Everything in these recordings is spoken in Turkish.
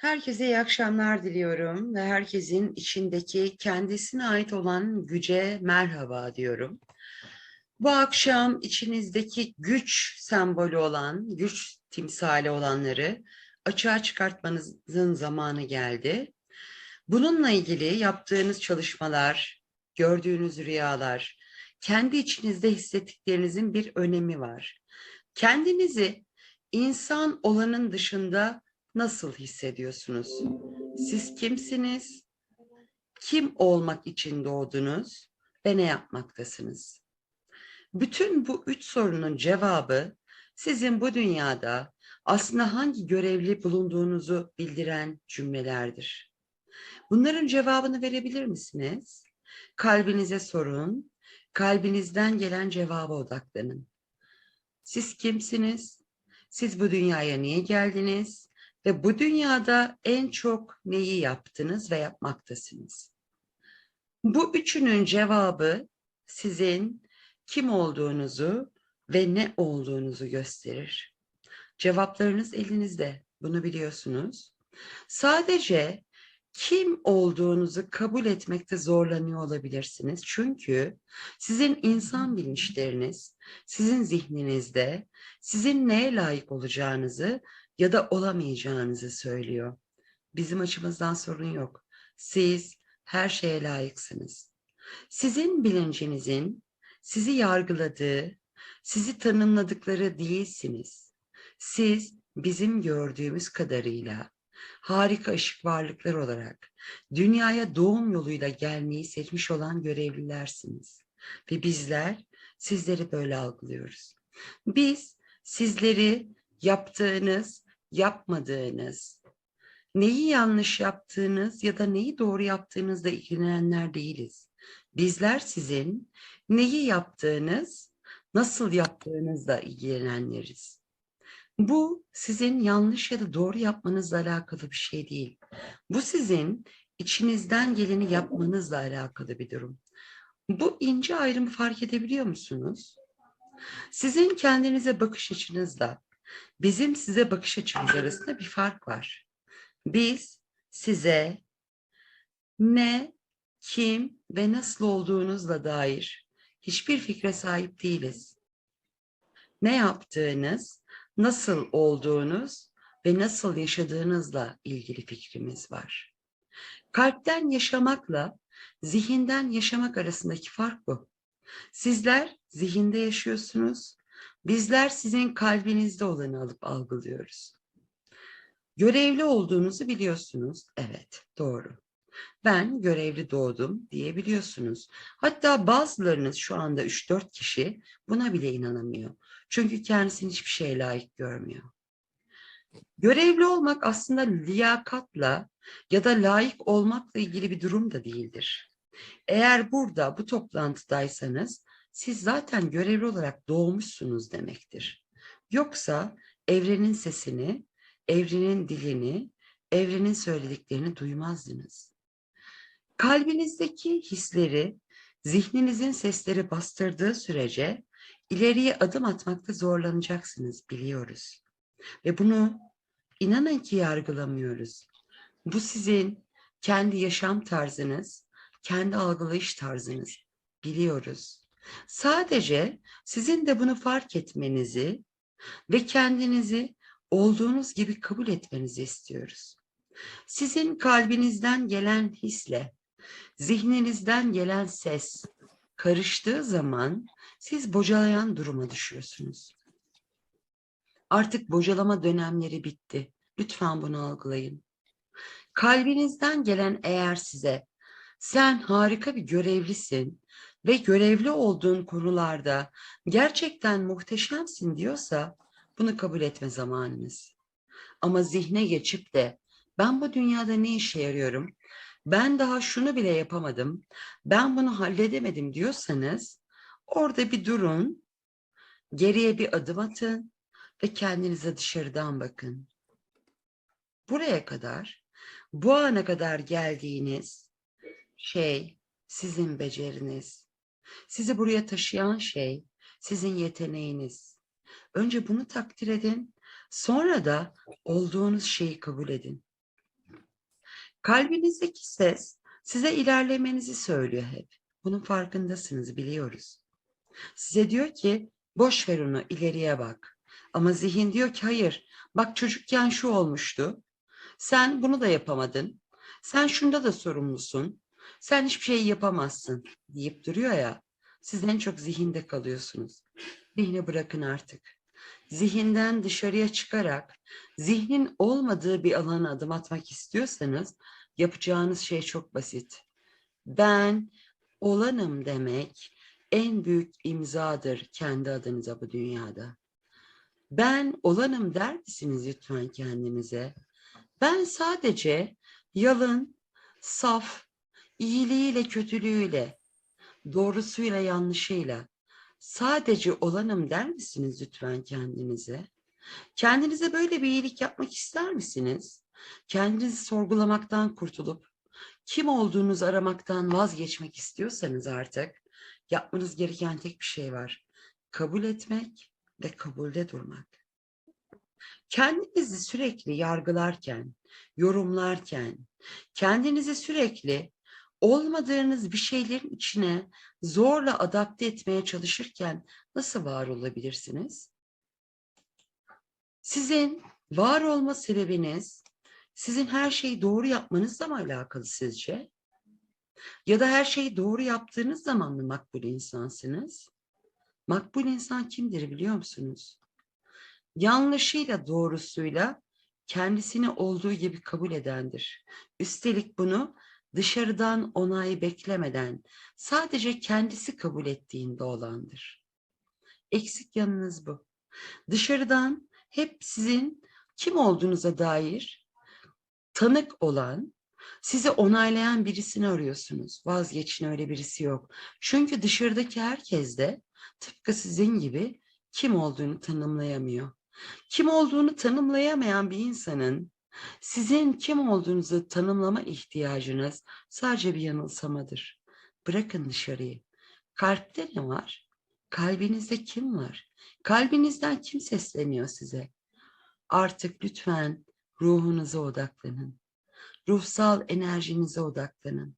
Herkese iyi akşamlar diliyorum ve herkesin içindeki kendisine ait olan güce merhaba diyorum. Bu akşam içinizdeki güç sembolü olan, güç timsali olanları açığa çıkartmanızın zamanı geldi. Bununla ilgili yaptığınız çalışmalar, gördüğünüz rüyalar, kendi içinizde hissettiklerinizin bir önemi var. Kendinizi insan olanın dışında nasıl hissediyorsunuz? Siz kimsiniz? Kim olmak için doğdunuz ve ne yapmaktasınız? Bütün bu üç sorunun cevabı sizin bu dünyada aslında hangi görevli bulunduğunuzu bildiren cümlelerdir. Bunların cevabını verebilir misiniz? Kalbinize sorun, kalbinizden gelen cevaba odaklanın. Siz kimsiniz? Siz bu dünyaya niye geldiniz? Ve bu dünyada en çok neyi yaptınız ve yapmaktasınız? Bu üçünün cevabı sizin kim olduğunuzu ve ne olduğunuzu gösterir. Cevaplarınız elinizde, bunu biliyorsunuz. Sadece kim olduğunuzu kabul etmekte zorlanıyor olabilirsiniz. Çünkü sizin insan bilinçleriniz, sizin zihninizde sizin neye layık olacağınızı ya da olamayacağınızı söylüyor. Bizim açımızdan sorun yok. Siz her şeye layıksınız. Sizin bilincinizin sizi yargıladığı, sizi tanımladıkları değilsiniz. Siz bizim gördüğümüz kadarıyla harika ışık varlıklar olarak dünyaya doğum yoluyla gelmeyi seçmiş olan görevlilersiniz. Ve bizler sizleri böyle algılıyoruz. Biz sizleri yaptığınız, yapmadığınız, neyi yanlış yaptığınız ya da neyi doğru yaptığınızla ilgilenenler değiliz. Bizler sizin neyi yaptığınız, nasıl yaptığınızla ilgilenenleriz. Bu sizin yanlış ya da doğru yapmanızla alakalı bir şey değil. Bu sizin içinizden geleni yapmanızla alakalı bir durum. Bu ince ayrımı fark edebiliyor musunuz? Sizin kendinize bakış açınızla bizim size bakış açımız arasında bir fark var. Biz size ne, kim ve nasıl olduğunuzla dair hiçbir fikre sahip değiliz. Ne yaptığınız, nasıl olduğunuz ve nasıl yaşadığınızla ilgili fikrimiz var. Kalpten yaşamakla zihinden yaşamak arasındaki fark bu. Sizler zihinde yaşıyorsunuz, bizler sizin kalbinizde olanı alıp algılıyoruz. Görevli olduğunuzu biliyorsunuz. Evet, doğru. Ben görevli doğdum diyebiliyorsunuz. Hatta bazılarınız şu anda 3-4 kişi buna bile inanamıyor. Çünkü kendisini hiçbir şeye layık görmüyor. Görevli olmak aslında liyakatla ya da layık olmakla ilgili bir durum da değildir. Eğer burada bu toplantıdaysanız siz zaten görevli olarak doğmuşsunuz demektir. Yoksa evrenin sesini, evrenin dilini, evrenin söylediklerini duymazdınız. Kalbinizdeki hisleri, zihninizin sesleri bastırdığı sürece ileriye adım atmakta zorlanacaksınız biliyoruz. Ve bunu inanın ki yargılamıyoruz. Bu sizin kendi yaşam tarzınız, kendi algılayış tarzınız. Biliyoruz. Sadece sizin de bunu fark etmenizi ve kendinizi olduğunuz gibi kabul etmenizi istiyoruz. Sizin kalbinizden gelen hisle, zihninizden gelen ses karıştığı zaman siz bocalayan duruma düşüyorsunuz. Artık bocalama dönemleri bitti. Lütfen bunu algılayın. Kalbinizden gelen eğer size sen harika bir görevlisin ve görevli olduğun konularda gerçekten muhteşemsin diyorsa bunu kabul etme zamanınız. Ama zihne geçip de ben bu dünyada ne işe yarıyorum? Ben daha şunu bile yapamadım. Ben bunu halledemedim diyorsanız orada bir durun. Geriye bir adım atın ve kendinize dışarıdan bakın. Buraya kadar, bu ana kadar geldiğiniz şey sizin beceriniz. Sizi buraya taşıyan şey sizin yeteneğiniz. Önce bunu takdir edin, sonra da olduğunuz şeyi kabul edin. Kalbinizdeki ses size ilerlemenizi söylüyor hep. Bunun farkındasınız, biliyoruz. Size diyor ki boş ver onu ileriye bak. Ama zihin diyor ki hayır bak çocukken şu olmuştu. Sen bunu da yapamadın. Sen şunda da sorumlusun. Sen hiçbir şey yapamazsın deyip duruyor ya. Siz en çok zihinde kalıyorsunuz. Zihni bırakın artık. Zihinden dışarıya çıkarak zihnin olmadığı bir alana adım atmak istiyorsanız yapacağınız şey çok basit. Ben olanım demek en büyük imzadır kendi adınıza bu dünyada. Ben olanım der misiniz lütfen kendinize? Ben sadece yalın, saf, iyiliğiyle kötülüğüyle, doğrusuyla yanlışıyla sadece olanım der misiniz lütfen kendinize? Kendinize böyle bir iyilik yapmak ister misiniz? Kendinizi sorgulamaktan kurtulup kim olduğunuzu aramaktan vazgeçmek istiyorsanız artık yapmanız gereken tek bir şey var. Kabul etmek ve kabulde durmak. Kendinizi sürekli yargılarken, yorumlarken, kendinizi sürekli olmadığınız bir şeylerin içine zorla adapte etmeye çalışırken nasıl var olabilirsiniz? Sizin var olma sebebiniz sizin her şeyi doğru yapmanızla mı alakalı sizce? Ya da her şeyi doğru yaptığınız zaman mı makbul insansınız? Makbul insan kimdir biliyor musunuz? Yanlışıyla doğrusuyla kendisini olduğu gibi kabul edendir. Üstelik bunu dışarıdan onayı beklemeden sadece kendisi kabul ettiğinde olandır. Eksik yanınız bu. Dışarıdan hep sizin kim olduğunuza dair tanık olan, sizi onaylayan birisini arıyorsunuz. Vazgeçin öyle birisi yok. Çünkü dışarıdaki herkes de tıpkı sizin gibi kim olduğunu tanımlayamıyor. Kim olduğunu tanımlayamayan bir insanın sizin kim olduğunuzu tanımlama ihtiyacınız sadece bir yanılsamadır. Bırakın dışarıyı. Kalpte ne var? Kalbinizde kim var? Kalbinizden kim sesleniyor size? Artık lütfen ruhunuza odaklanın. Ruhsal enerjinize odaklanın.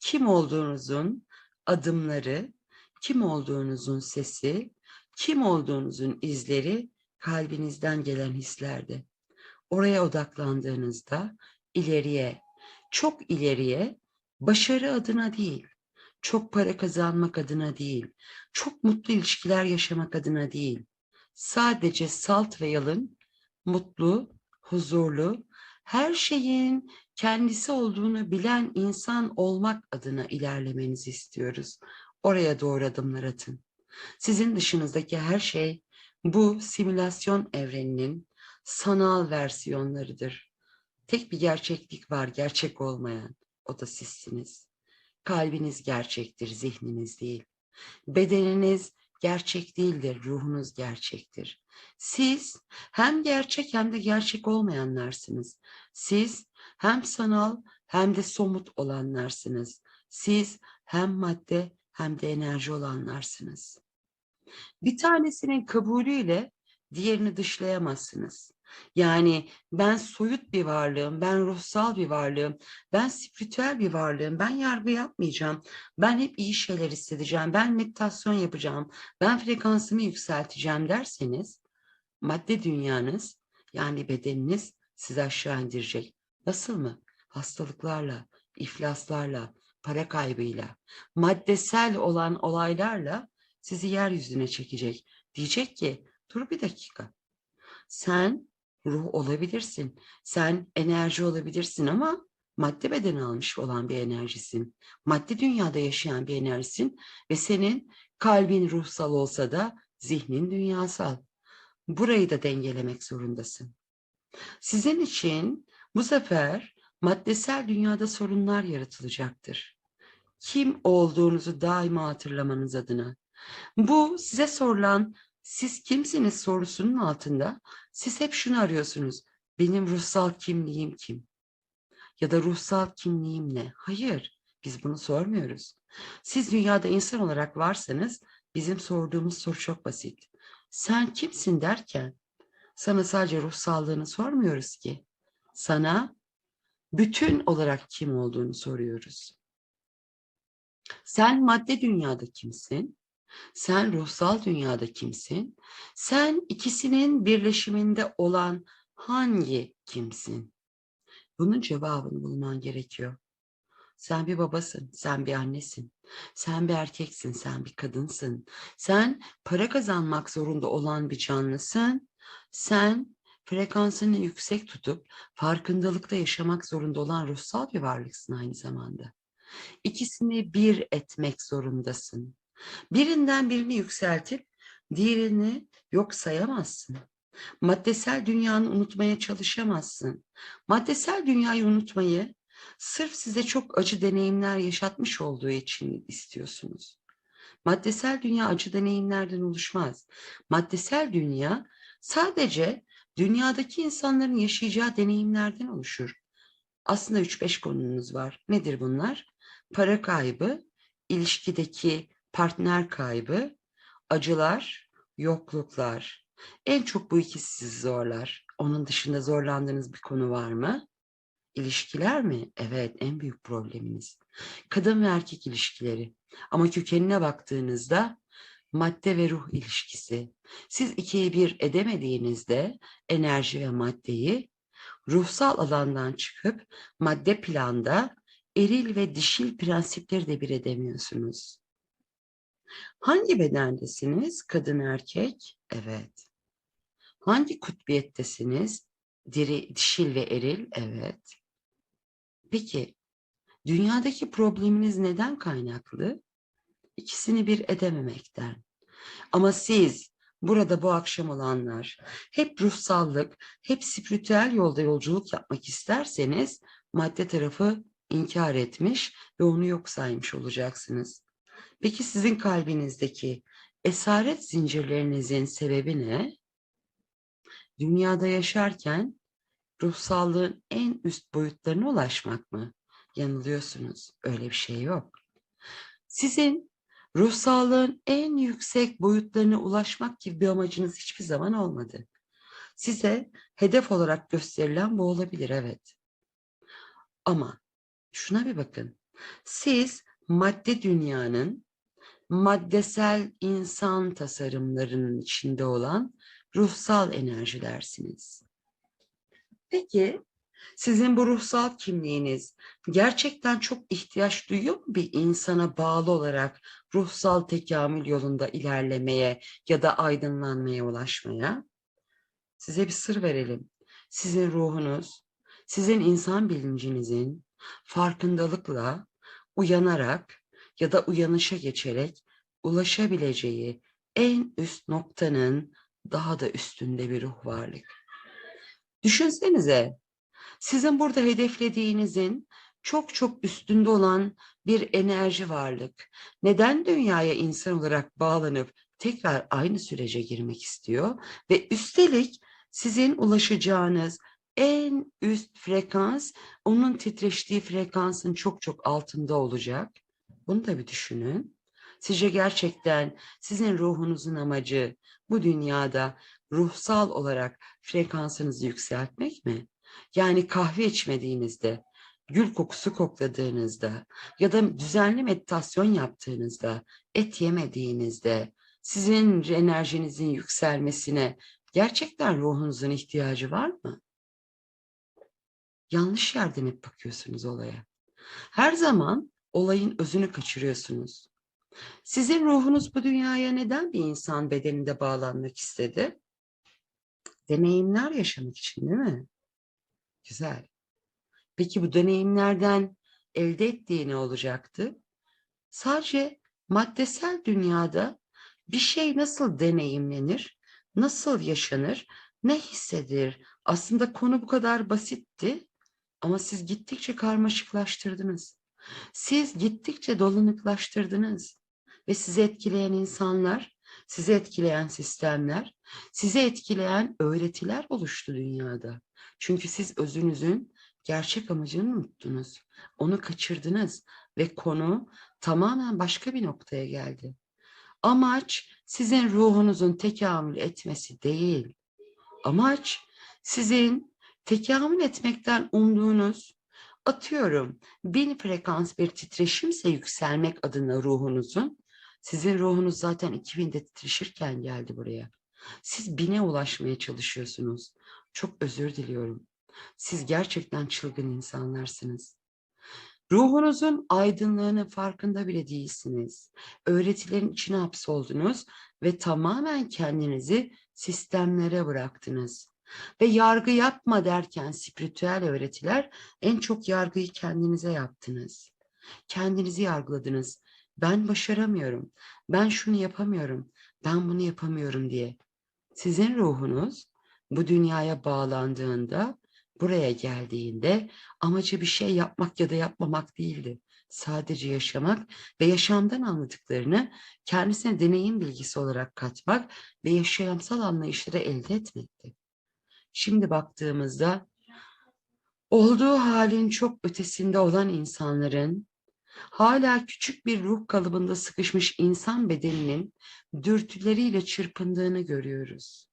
Kim olduğunuzun adımları, kim olduğunuzun sesi, kim olduğunuzun izleri kalbinizden gelen hislerde. Oraya odaklandığınızda ileriye, çok ileriye, başarı adına değil, çok para kazanmak adına değil, çok mutlu ilişkiler yaşamak adına değil, sadece salt ve yalın, mutlu, huzurlu, her şeyin kendisi olduğunu bilen insan olmak adına ilerlemenizi istiyoruz. Oraya doğru adımlar atın. Sizin dışınızdaki her şey bu simülasyon evreninin sanal versiyonlarıdır. Tek bir gerçeklik var, gerçek olmayan. O da sizsiniz. Kalbiniz gerçektir, zihniniz değil. Bedeniniz gerçek değildir, ruhunuz gerçektir. Siz hem gerçek hem de gerçek olmayanlarsınız. Siz hem sanal hem de somut olanlarsınız. Siz hem madde hem de enerji olanlarsınız. Bir tanesinin kabulüyle diğerini dışlayamazsınız. Yani ben soyut bir varlığım, ben ruhsal bir varlığım, ben spiritüel bir varlığım, ben yargı yapmayacağım, ben hep iyi şeyler hissedeceğim, ben meditasyon yapacağım, ben frekansımı yükselteceğim derseniz madde dünyanız yani bedeniniz sizi aşağı indirecek. Nasıl mı? Hastalıklarla, iflaslarla, para kaybıyla, maddesel olan olaylarla sizi yeryüzüne çekecek. Diyecek ki dur bir dakika. Sen ruh olabilirsin. Sen enerji olabilirsin ama madde bedeni almış olan bir enerjisin. Madde dünyada yaşayan bir enerjisin ve senin kalbin ruhsal olsa da zihnin dünyasal. Burayı da dengelemek zorundasın. Sizin için bu sefer maddesel dünyada sorunlar yaratılacaktır. Kim olduğunuzu daima hatırlamanız adına. Bu size sorulan siz kimsiniz sorusunun altında siz hep şunu arıyorsunuz. Benim ruhsal kimliğim kim? Ya da ruhsal kimliğim ne? Hayır, biz bunu sormuyoruz. Siz dünyada insan olarak varsanız bizim sorduğumuz soru çok basit. Sen kimsin derken sana sadece ruhsallığını sormuyoruz ki. Sana bütün olarak kim olduğunu soruyoruz. Sen madde dünyada kimsin? Sen ruhsal dünyada kimsin? Sen ikisinin birleşiminde olan hangi kimsin? Bunun cevabını bulman gerekiyor. Sen bir babasın, sen bir annesin, sen bir erkeksin, sen bir kadınsın. Sen para kazanmak zorunda olan bir canlısın. Sen frekansını yüksek tutup farkındalıkta yaşamak zorunda olan ruhsal bir varlıksın aynı zamanda. İkisini bir etmek zorundasın. Birinden birini yükseltip diğerini yok sayamazsın. Maddesel dünyanı unutmaya çalışamazsın. Maddesel dünyayı unutmayı sırf size çok acı deneyimler yaşatmış olduğu için istiyorsunuz. Maddesel dünya acı deneyimlerden oluşmaz. Maddesel dünya sadece dünyadaki insanların yaşayacağı deneyimlerden oluşur. Aslında 3-5 konumuz var. Nedir bunlar? Para kaybı, ilişkideki partner kaybı, acılar, yokluklar. En çok bu ikisi sizi zorlar. Onun dışında zorlandığınız bir konu var mı? İlişkiler mi? Evet, en büyük probleminiz. Kadın ve erkek ilişkileri. Ama kökenine baktığınızda madde ve ruh ilişkisi. Siz ikiye bir edemediğinizde enerji ve maddeyi ruhsal alandan çıkıp madde planda eril ve dişil prensipleri de bir edemiyorsunuz. Hangi bedendesiniz? Kadın erkek? Evet. Hangi kutbiyettesiniz? Diri, dişil ve eril? Evet. Peki, dünyadaki probleminiz neden kaynaklı? İkisini bir edememekten. Ama siz burada bu akşam olanlar hep ruhsallık, hep spiritüel yolda yolculuk yapmak isterseniz madde tarafı inkar etmiş ve onu yok saymış olacaksınız. Peki sizin kalbinizdeki esaret zincirlerinizin sebebi ne? Dünyada yaşarken ruhsallığın en üst boyutlarına ulaşmak mı? Yanılıyorsunuz. Öyle bir şey yok. Sizin ruhsallığın en yüksek boyutlarına ulaşmak gibi bir amacınız hiçbir zaman olmadı. Size hedef olarak gösterilen bu olabilir evet. Ama şuna bir bakın. Siz madde dünyanın maddesel insan tasarımlarının içinde olan ruhsal enerjilersiniz. Peki sizin bu ruhsal kimliğiniz gerçekten çok ihtiyaç duyuyor mu bir insana bağlı olarak ruhsal tekamül yolunda ilerlemeye ya da aydınlanmaya ulaşmaya? Size bir sır verelim. Sizin ruhunuz, sizin insan bilincinizin farkındalıkla, uyanarak ya da uyanışa geçerek ulaşabileceği en üst noktanın daha da üstünde bir ruh varlık. Düşünsenize, sizin burada hedeflediğinizin çok çok üstünde olan bir enerji varlık. Neden dünyaya insan olarak bağlanıp tekrar aynı sürece girmek istiyor? Ve üstelik sizin ulaşacağınız en üst frekans onun titreştiği frekansın çok çok altında olacak. Bunu da bir düşünün. Sizce gerçekten sizin ruhunuzun amacı bu dünyada ruhsal olarak frekansınızı yükseltmek mi? Yani kahve içmediğinizde, gül kokusu kokladığınızda ya da düzenli meditasyon yaptığınızda, et yemediğinizde sizin enerjinizin yükselmesine gerçekten ruhunuzun ihtiyacı var mı? Yanlış yerden hep bakıyorsunuz olaya. Her zaman olayın özünü kaçırıyorsunuz. Sizin ruhunuz bu dünyaya neden bir insan bedeninde bağlanmak istedi? Deneyimler yaşamak için değil mi? Güzel. Peki bu deneyimlerden elde ettiği ne olacaktı? Sadece maddesel dünyada bir şey nasıl deneyimlenir, nasıl yaşanır, ne hissedilir? Aslında konu bu kadar basitti ama siz gittikçe karmaşıklaştırdınız. Siz gittikçe dolanıklaştırdınız ve sizi etkileyen insanlar, sizi etkileyen sistemler, sizi etkileyen öğretiler oluştu dünyada. Çünkü siz özünüzün gerçek amacını unuttunuz. Onu kaçırdınız ve konu tamamen başka bir noktaya geldi. Amaç sizin ruhunuzun tekamül etmesi değil. Amaç sizin tekamül etmekten umduğunuz atıyorum bin frekans bir titreşimse yükselmek adına ruhunuzun sizin ruhunuz zaten 2000'de titreşirken geldi buraya. Siz bine ulaşmaya çalışıyorsunuz. Çok özür diliyorum. Siz gerçekten çılgın insanlarsınız. Ruhunuzun aydınlığının farkında bile değilsiniz. Öğretilerin içine hapsoldunuz ve tamamen kendinizi sistemlere bıraktınız. Ve yargı yapma derken spiritüel öğretiler en çok yargıyı kendinize yaptınız. Kendinizi yargıladınız. Ben başaramıyorum. Ben şunu yapamıyorum. Ben bunu yapamıyorum diye. Sizin ruhunuz bu dünyaya bağlandığında, buraya geldiğinde amacı bir şey yapmak ya da yapmamak değildi. Sadece yaşamak ve yaşamdan anladıklarını kendisine deneyim bilgisi olarak katmak ve yaşamsal anlayışları elde etmekti. Şimdi baktığımızda olduğu halin çok ötesinde olan insanların hala küçük bir ruh kalıbında sıkışmış insan bedeninin dürtüleriyle çırpındığını görüyoruz.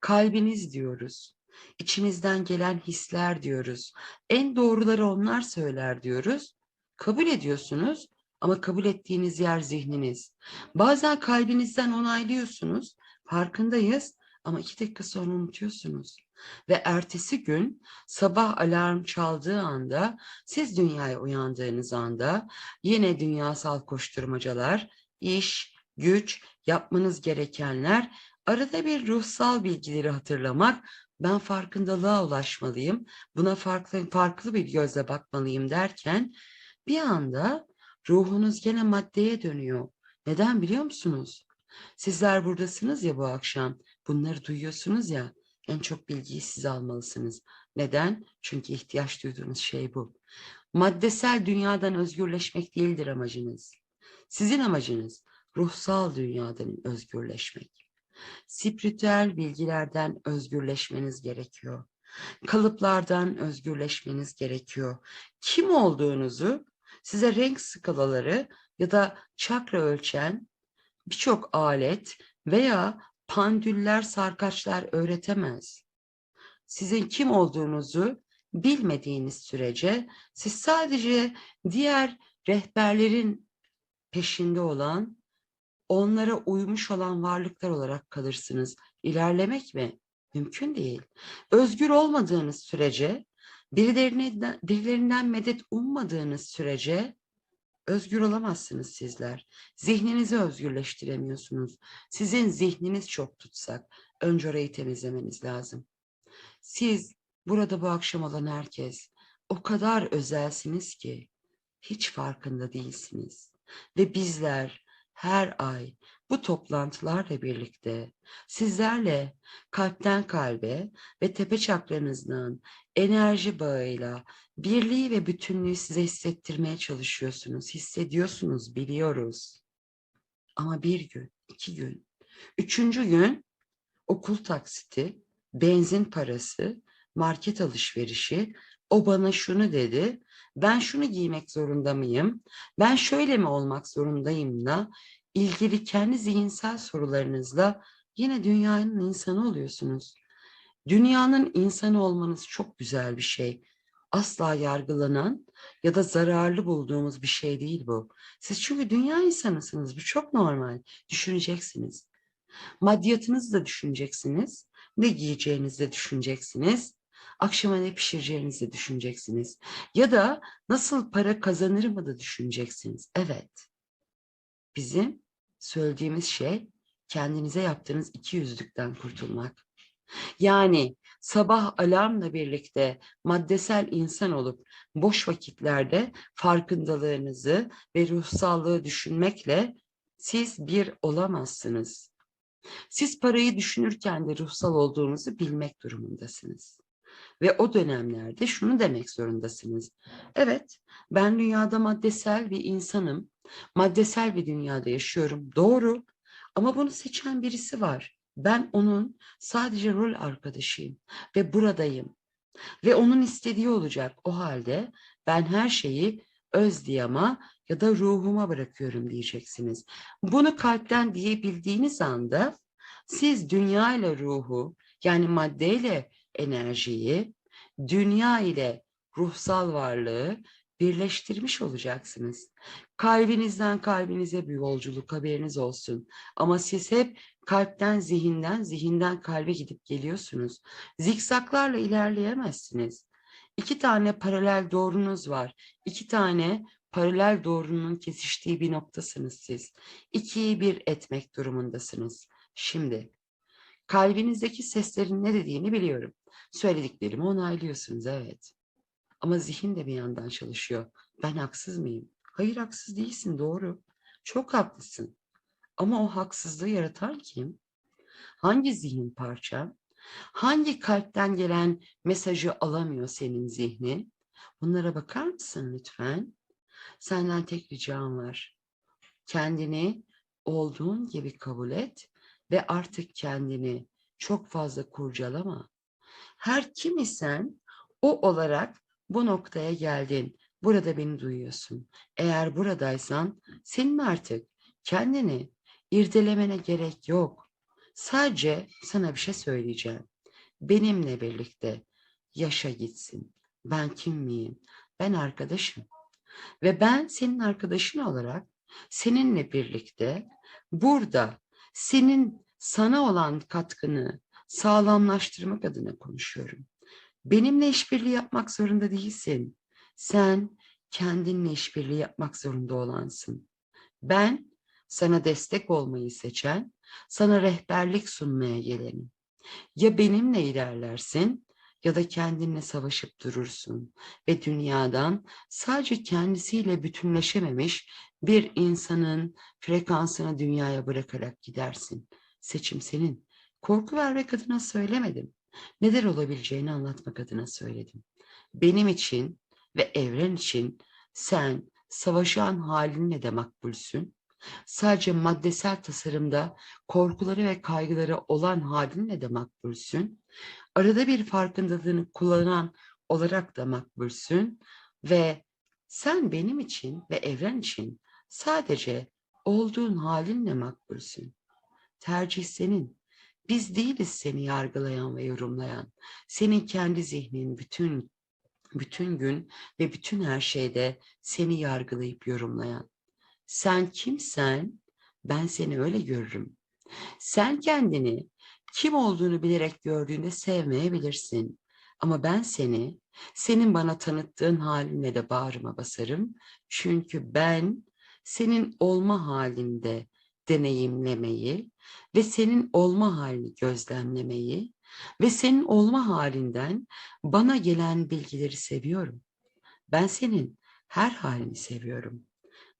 Kalbiniz diyoruz. İçinizden gelen hisler diyoruz. En doğruları onlar söyler diyoruz. Kabul ediyorsunuz ama kabul ettiğiniz yer zihniniz. Bazen kalbinizden onaylıyorsunuz. Farkındayız ama iki dakika sonra unutuyorsunuz. Ve ertesi gün sabah alarm çaldığı anda siz dünyaya uyandığınız anda yine dünyasal koşturmacalar, iş, güç, yapmanız gerekenler, arada bir ruhsal bilgileri hatırlamak, ben farkındalığa ulaşmalıyım, buna farklı farklı bir gözle bakmalıyım derken bir anda ruhunuz gene maddeye dönüyor. Neden biliyor musunuz? Sizler buradasınız ya bu akşam, bunları duyuyorsunuz ya, en çok bilgiyi siz almalısınız. Neden? Çünkü ihtiyaç duyduğunuz şey bu. Maddesel dünyadan özgürleşmek değildir amacınız. Sizin amacınız ruhsal dünyadan özgürleşmek. Spiritüel bilgilerden özgürleşmeniz gerekiyor. Kalıplardan özgürleşmeniz gerekiyor. Kim olduğunuzu size renk skalaları ya da çakra ölçen birçok alet veya pandüller, sarkaçlar öğretemez. Sizin kim olduğunuzu bilmediğiniz sürece siz sadece diğer rehberlerin peşinde olan, onlara uymuş olan varlıklar olarak kalırsınız. İlerlemek mi? Mümkün değil. Özgür olmadığınız sürece, birilerinden, birilerinden medet ummadığınız sürece özgür olamazsınız sizler. Zihninizi özgürleştiremiyorsunuz. Sizin zihniniz çok tutsak. Önce orayı temizlemeniz lazım. Siz burada bu akşam olan herkes o kadar özelsiniz ki hiç farkında değilsiniz. Ve bizler her ay bu toplantılarla birlikte sizlerle kalpten kalbe ve tepe çakranızdan enerji bağıyla birliği ve bütünlüğü size hissettirmeye çalışıyorsunuz. Hissediyorsunuz, biliyoruz. Ama bir gün, iki gün, üçüncü gün okul taksiti, benzin parası, market alışverişi, o bana şunu dedi, ben şunu giymek zorunda mıyım, ben şöyle mi olmak zorundayım da ilgili kendi zihinsel sorularınızla yine dünyanın insanı oluyorsunuz. Dünyanın insanı olmanız çok güzel bir şey. Asla yargılanan ya da zararlı bulduğumuz bir şey değil bu. Siz çünkü dünya insanısınız. Bu çok normal. Düşüneceksiniz. Maddiyatınızı da düşüneceksiniz. Ne giyeceğinizi de düşüneceksiniz. Akşama ne pişireceğinizi de düşüneceksiniz. Ya da nasıl para kazanırımı da düşüneceksiniz. Evet. Bizim söylediğimiz şey kendinize yaptığınız iki yüzlükten kurtulmak. Yani sabah alarmla birlikte maddesel insan olup boş vakitlerde farkındalığınızı ve ruhsallığı düşünmekle siz bir olamazsınız. Siz parayı düşünürken de ruhsal olduğunuzu bilmek durumundasınız. Ve o dönemlerde şunu demek zorundasınız. Evet, ben dünyada maddesel bir insanım. Maddesel bir dünyada yaşıyorum. Doğru. Ama bunu seçen birisi var. Ben onun sadece rol arkadaşıyım ve buradayım. Ve onun istediği olacak. O halde ben her şeyi öz diyama ya da ruhuma bırakıyorum diyeceksiniz. Bunu kalpten diyebildiğiniz anda siz dünya ile ruhu yani maddeyle enerjiyi dünya ile ruhsal varlığı birleştirmiş olacaksınız. Kalbinizden kalbinize bir yolculuk haberiniz olsun. Ama siz hep kalpten zihinden, zihinden kalbe gidip geliyorsunuz. Zikzaklarla ilerleyemezsiniz. İki tane paralel doğrunuz var. İki tane paralel doğrunun kesiştiği bir noktasınız siz. İkiyi bir etmek durumundasınız. Şimdi kalbinizdeki seslerin ne dediğini biliyorum. Söylediklerimi onaylıyorsunuz evet. Ama zihin de bir yandan çalışıyor. Ben haksız mıyım? Hayır haksız değilsin doğru. Çok haklısın. Ama o haksızlığı yaratan kim? Hangi zihin parça? Hangi kalpten gelen mesajı alamıyor senin zihnin? Bunlara bakar mısın lütfen? Senden tek ricam var. Kendini olduğun gibi kabul et ve artık kendini çok fazla kurcalama. Her kim isen o olarak bu noktaya geldin. Burada beni duyuyorsun. Eğer buradaysan senin artık kendini irdelemene gerek yok. Sadece sana bir şey söyleyeceğim. Benimle birlikte yaşa gitsin. Ben kim miyim? Ben arkadaşım. Ve ben senin arkadaşın olarak seninle birlikte burada senin sana olan katkını sağlamlaştırmak adına konuşuyorum. Benimle işbirliği yapmak zorunda değilsin. Sen kendinle işbirliği yapmak zorunda olansın. Ben sana destek olmayı seçen, sana rehberlik sunmaya gelenim. Ya benimle ilerlersin ya da kendinle savaşıp durursun ve dünyadan sadece kendisiyle bütünleşememiş bir insanın frekansını dünyaya bırakarak gidersin. Seçim senin. Korku vermek adına söylemedim. Neler olabileceğini anlatmak adına söyledim. Benim için ve evren için sen savaşan halinle de makbulsün. Sadece maddesel tasarımda korkuları ve kaygıları olan halinle de makbulsün. Arada bir farkındalığını kullanan olarak da makbulsün ve sen benim için ve evren için sadece olduğun halinle makbulsün. Tercih senin. Biz değiliz seni yargılayan ve yorumlayan. Senin kendi zihnin bütün bütün gün ve bütün her şeyde seni yargılayıp yorumlayan. Sen kimsen ben seni öyle görürüm. Sen kendini kim olduğunu bilerek gördüğünde sevmeyebilirsin. Ama ben seni senin bana tanıttığın halinle de bağrıma basarım. Çünkü ben senin olma halinde deneyimlemeyi ve senin olma halini gözlemlemeyi ve senin olma halinden bana gelen bilgileri seviyorum. Ben senin her halini seviyorum.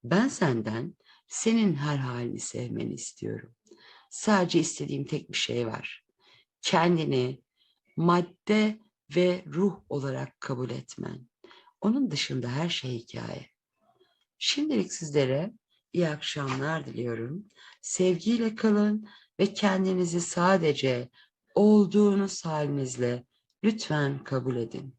Ben senden senin her halini sevmeni istiyorum. Sadece istediğim tek bir şey var. Kendini madde ve ruh olarak kabul etmen. Onun dışında her şey hikaye. Şimdilik sizlere iyi akşamlar diliyorum. Sevgiyle kalın ve kendinizi sadece olduğunuz halinizle lütfen kabul edin.